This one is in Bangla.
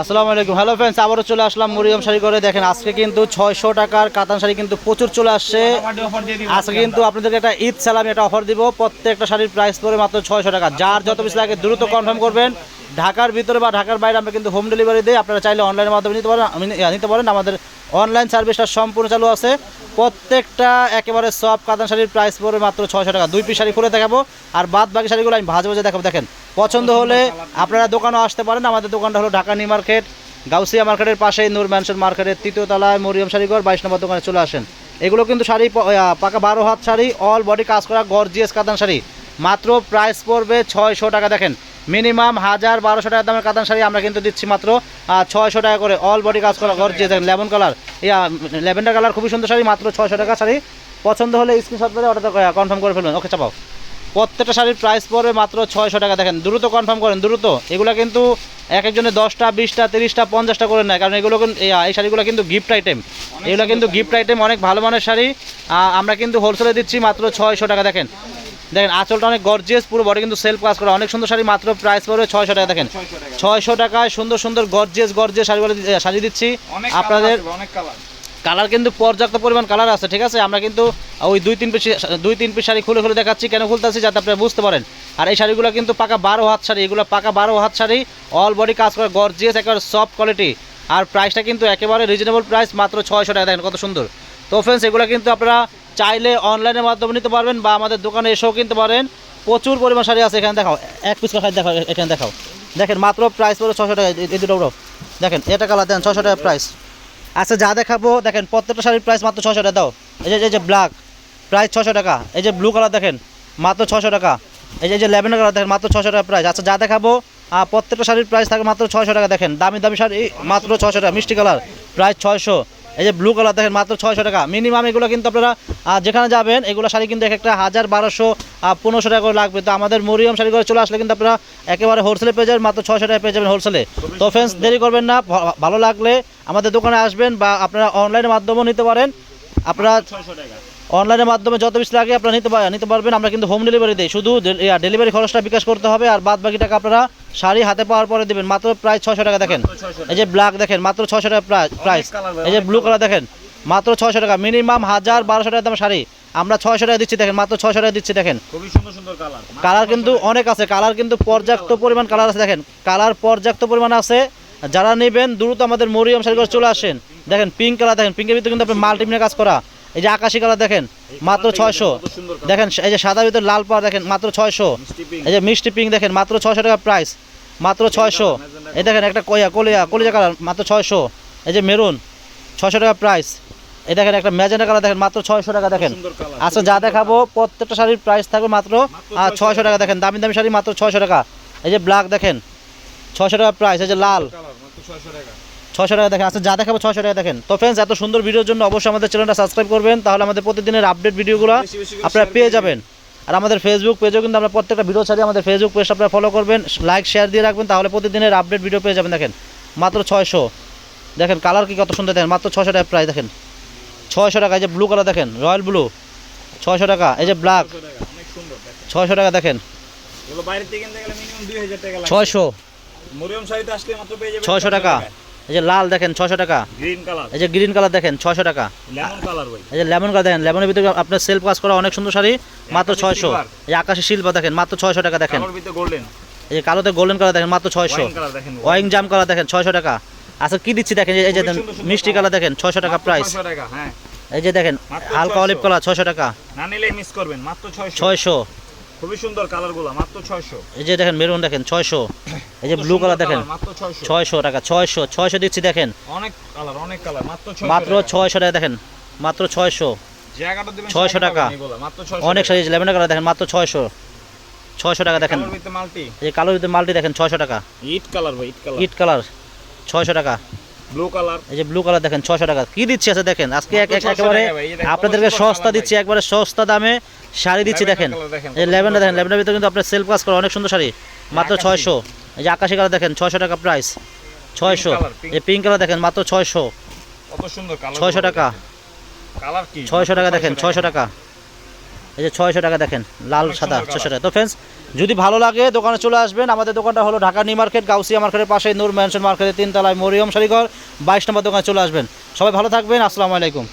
আসসালামু আলাইকুম। হ্যালো ফ্রেন্ডস আবারও চলে আসলাম মরিয়ম শাড়ি করে দেখেন, আজকে কিন্তু ছয়শো টাকার কাতান শাড়ি কিন্তু প্রচুর চলে আসছে। আজকে কিন্তু আপনাদেরকে একটা ঈদ সালামি, একটা অফার দিব। প্রত্যেকটা শাড়ির প্রাইস পড়ে মাত্র ছয়শো টাকা। যার যত বেশি লাগে দ্রুত কনফার্ম করবেন। ঢাকার ভিতরে বা ঢাকার বাইরে আমরা কিন্তু হোম ডেলিভারি দিই। আপনারা চাইলে অনলাইনের মাধ্যমে নিতে পারেন নিতে পারেন। আমাদের অনলাইন সার্ভিসটা সম্পূর্ণ চালু আছে। প্রত্যেকটা একেবারে সব কাতান শাড়ির প্রাইস পড়বে মাত্র ছয়শো টাকা। দুই পিস শাড়ি খুলে দেখাবো। আর বাদ বাকি শাড়িগুলো আমি ভাজে ভাজে দেখাবো। দেখেন পছন্দ হলে আপনারা দোকানেও আসতে পারেন। আমাদের দোকানটা হলো ঢাকা নিউ মার্কেট, গাউসিয়া মার্কেটের পাশেই নূর ম্যানশন মার্কেটের তৃতীয় তলায় মরিয়ম শাড়িঘর, বাইশ নম্বর দোকানে চলে আসেন। এগুলো কিন্তু শাড়ি পাকা বারো হাত শাড়ি অল বডি কাজ করা গর্জিয়াস কাতান শাড়ি। মাত্র প্রাইস পড়বে ছয়শো টাকা। দেখেন মিনিমাম হাজার বারোশো টাকা দামের কাতান শাড়ি আমরা কিন্তু দিচ্ছি মাত্র ছয়শো টাকা করে। অল বডি কাজ করা গর্জিয়াস দেখেন লেমন কালার ইয়া ল্যাভেন্ডার কালার খুবই সুন্দর শাড়ি, মাত্র ছয়শো টাকা শাড়ি। পছন্দ হলে স্ক্রিনশট করে অর্ডার কনফার্ম করে ফেলুন ওকে চাপাও। প্রত্যেকটা শাড়ির প্রাইস পড়বে মাত্র ছয়শো টাকা। দেখেন দ্রুত কনফার্ম করেন দ্রুত। এগুলো কিন্তু এক একজনে দশটা বিশটা তিরিশটা পঞ্চাশটা করে নেয় কারণ এগুলো কিন্তু এই শাড়িগুলো কিন্তু গিফট আইটেম এগুলো কিন্তু গিফট আইটেম অনেক ভালো মানের শাড়ি। আমরা কিন্তু হোলসেলে দিচ্ছি মাত্র ছয়শো টাকা দেখেন। দেখেন আঁচলটা অনেক গর্জিয়াস পুরো বডি কিন্তু সেলফ কাজ করা। অনেক সুন্দর শাড়ি মাত্র প্রাইস পড়বে ছয়শো টাকা দেখেন। ছয়শো টাকায় সুন্দর সুন্দর গর্জিয়াস গর্জিয়াস শাড়িগুলো সাজিয়ে দিচ্ছি। আপনাদের অনেক কালার কালার কিন্তু পর্যাপ্ত পরিমাণ কালার আছে, ঠিক আছে? আমরা কিন্তু ওই দুই তিন পিস, দুই তিন পিস শাড়ি খুলে খুলে দেখাচ্ছি, কেন খুলতেছি যাতে আপনারা বুঝতে পারেন। আর এই শাড়িগুলো কিন্তু পাকা বারো হাত শাড়ি, এগুলো পাকা বারো হাত শাড়ি অল বডি কাজ করে গর্জিয়াস একেবারে সফট কোয়ালিটি আর প্রাইসটা কিন্তু একেবারে রিজনেবল প্রাইস মাত্র ছয়শো টাকা, দেখেন কত সুন্দর। তো ফ্রেন্ডস এগুলো কিন্তু আপনারা চাইলে অনলাইনের মাধ্যমে নিতে পারবেন বা আমাদের দোকানে এসেও কিনতে পারেন। প্রচুর পরিমাণ শাড়ি আছে এখানে, দেখাও। এক পিস শাড়ি দেখাও, এখানে দেখাও। দেখেন, মাত্র প্রাইস পড়ে ছশো টাকা, এই- দুটো দেখেন, এটা কালার দেন ছশো টাকা প্রাইস আচ্ছা যা দেখাবো, দেখেন, প্রত্যেকটা শাড়ির প্রাইস মাত্র ছশো টাকা, দাও। এই যে এই যে ব্ল্যাক প্রাইস ছশো টাকা। এই যে ব্লু কালার দেখেন, মাত্র ছশো টাকা। এই যে যে ল্যাভেন্ডার কালার দেখেন, মাত্র ছশো টাকা প্রাইস আচ্ছা যা দেখাবো প্রত্যেকটা শাড়ির প্রাইস থাকে মাত্র ছশো টাকা। দেখেন, দামি দামি শাড়ি মাত্র ছশো টাকা, মিষ্টি কালার প্রাইস ছয়শো। এই যে ব্লু কালার দেখেন, মাত্র ছয়শো টাকা। মিনিমাম এগুলো কিন্তু আপনারা যেখানে যাবেন, এগুলো শাড়ি কিন্তু এক একটা হাজার বারোশো পনেরোশো টাকা করে লাগবে। তো আমাদের মরিয়ম শাড়ি করে চলে আসলে কিন্তু আপনারা একেবারে হোলসেলে পেয়ে যাবেন মাত্র ছয়শো টাকা পেয়ে যাবেন হোলসেলে তো ফ্রেন্ডস দেরি করবেন না ভালো লাগলে আমাদের দোকানে আসবেন বা আপনারা অনলাইনের মাধ্যমেও নিতে পারেন। আপনারা অনলাইনের মাধ্যমে যত বেশি লাগে আপনারা নিতে পারেন নিতে পারবেন আমরা কিন্তু হোম ডেলিভারি দিই। শুধু ডেলিভারি খরচটা বিকাশ করতে হবে আর বাদ বাকি টাকা আপনারা শাড়ি হাতে পাওয়ার পরে দেবেন। মাত্র প্রায় ছশো টাকা দেখেন। এই যে ব্ল্যাক দেখেন মাত্র ছশো টাকা প্রাইস এই যে ব্লু কালার দেখেন মাত্র ছয়শো টাকা। মিনিমাম হাজার বারোশো টাকা দাম শাড়ি। আমরা ছয়শো টাকা দিচ্ছি দেখেন মাত্র ছয়শো টাকা দিচ্ছি দেখেন। খুবই সুন্দর সুন্দর কালার কালার কিন্তু অনেক আছে কালার কিন্তু পর্যাপ্ত পরিমাণ কালার আছে দেখেন কালার পর্যাপ্ত পরিমাণ আছে। যারা নেবেন দ্রুত আমাদের মরিয়ম শাড়ি করে চলে আসেন। দেখেন পিঙ্ক কালার দেখেন পিঙ্কের ভিতরে কিন্তু আপনি মাল্টিমিনে কাজ করা। এই যে আকাশি কালার দেখেন মাত্র ছয়শো। দেখেন এই যে সাদা ভিতরে লাল পাড় দেখেন মাত্র ছয়শো। এই যে মিষ্টি পিঙ্ক দেখেন মাত্র ছয়শো টাকা প্রাইস মাত্র ছয়শো। এই দেখেন একটা কয়া কলিয়া কলিজা কালার মাত্র ছয়শো। এই যে মেরুন ছয়শো টাকা প্রাইস এই দেখেন একটা ম্যাজেন্ডা কালার দেখেন মাত্র ছয়শো টাকা দেখেন। আচ্ছা যা দেখাবো প্রত্যেকটা শাড়ির প্রাইস থাকবে মাত্র ছয়শো টাকা দেখেন দামি দামি শাড়ি মাত্র ছয়শো টাকা। এই যে ব্ল্যাক দেখেন ছয়শো টাকা প্রাইস এই যে লাল। ছয়শো টাকা। দেখেন আচ্ছা যা দেখাবো ছয়শো টাকা দেখেন। তো ফ্রেন্ডস এত সুন্দর ভিডিওর জন্য অবশ্যই আমাদের চ্যানেলটা সাবস্ক্রাইব করবেন তাহলে আমাদের প্রতিদিনের আপডেট ভিডিওগুলো আপনারা পেয়ে যাবেন। আর আমাদের ফেসবুক পেজেও কিন্তু আমরা প্রত্যেকটা ভিডিও ছাড়ি আমাদের ফেসবুক পেজ আপনারা ফলো করবেন লাইক শেয়ার দিয়ে রাখবেন তাহলে প্রতিদিনের আপডেট ভিডিও পেয়ে যাবেন দেখেন। মাত্র ছয়শো। দেখেন কালার কি কত সুন্দর দেখেন মাত্র ছয়শো টাকা প্রাইস দেখেন। ছয়শো টাকা এই যে ব্লু কালার দেখেন রয়্যাল ব্লু ছয়শো টাকা এই যে ব্ল্যাক 600 টাকা দেখেন। ছয়শো টাকা দেখেন। ছয়শো। ছয়শো টাকা। এই যে লাল দেখেন ছয়শো টাকা। গ্রিন কালার এই যে গ্রিন কালার দেখেন ছয়শো টাকা। লেমন কালার ভাই। এই যে লেমন কালার দেখেন লেমনের ভিতরে আপনার সেলফ কাজ করা অনেক সুন্দর শাড়ি মাত্র ছয়শো। এই আকাশি শিল্প দেখেন মাত্র ছয়শো টাকা দেখেন। এই যে কালোতে গোল্ডেন কালার দেখেন মাত্র ছয়শো। ওয়াইং জাম কালার দেখেন ছয়শো টাকা। আচ্ছা কি দিচ্ছি দেখেন এই যে মিষ্টি কালার দেখেন ছয়শো টাকা প্রাইস 600 টাকা হ্যাঁ। এই যে দেখেন হালকা অলিভ কালার ছয়শো টাকা। না নিলে মিস করবেন মাত্র ছয়শো। ছয়শো। খুবই সুন্দর কালারগুলো মাত্র ছয়শো। এই যে দেখেন মেরুন দেখেন ছয়শো। এই যে ব্লু কালার দেখেন মাত্র ছয়শো। ছয়শো টাকা ছয়শো ছয়শো দিচ্ছি দেখেন। অনেক কালার অনেক কালার মাত্র মাত্র ছয়শো টাকা দেখেন মাত্র ছয়শো। জায়গাটা দিবেন 600 টাকা। মাত্র 600 অনেক সাইজ লেভেন কালার দেখেন মাত্র ছয়শো। ছয়শো টাকা দেখেন। এই কালোর মাল্টি দেখেন ছয়শো টাকা। ইট কালার ভাই ইট কালার ইট কালার ছয়শো টাকা। ব্লু কালার এই যে ব্লু কালার দেখেন ছয়শো টাকা। কি দিচ্ছি আছে দেখেন? আজকে এক- এক- মাত্র 600 একেবারে আপনাদেরকে সস্তা দিচ্ছি একবারে সস্তা দামে শাড়ি দিচ্ছি দেখেন। এই কত দেখেন ল্যাভেন্ডার ভিতরে কিন্তু আপনার সেলফ কাজ করা অনেক সুন্দর শাড়ি। মাত্র ছয়শো। এই যে আকাশি কালার দেখেন ছয়শো টাকা প্রাইস ছয়শো। এই পিঙ্ক কালার দেখেন মাত্র ছয়শো। ছয়শো টাকা। ছয়শো টাকা দেখেন ছয়শো টাকা। এই যে ছয়শো টাকা দেখেন লাল সাদা ছশো টাকা। তো ফ্রেন্ডস যদি ভালো লাগে দোকানে চলে আসবেন। আমাদের দোকানটা হলো ঢাকা নিউ মার্কেট গাউসিয়া মার্কেটের পাশে নূর ম্যানশন মার্কেটের তিনতলায় মরিয়ম শাড়িঘর বাইশ নম্বর দোকানে চলে আসবেন। সবাই ভালো থাকবেন। আসসালামু আলাইকুম।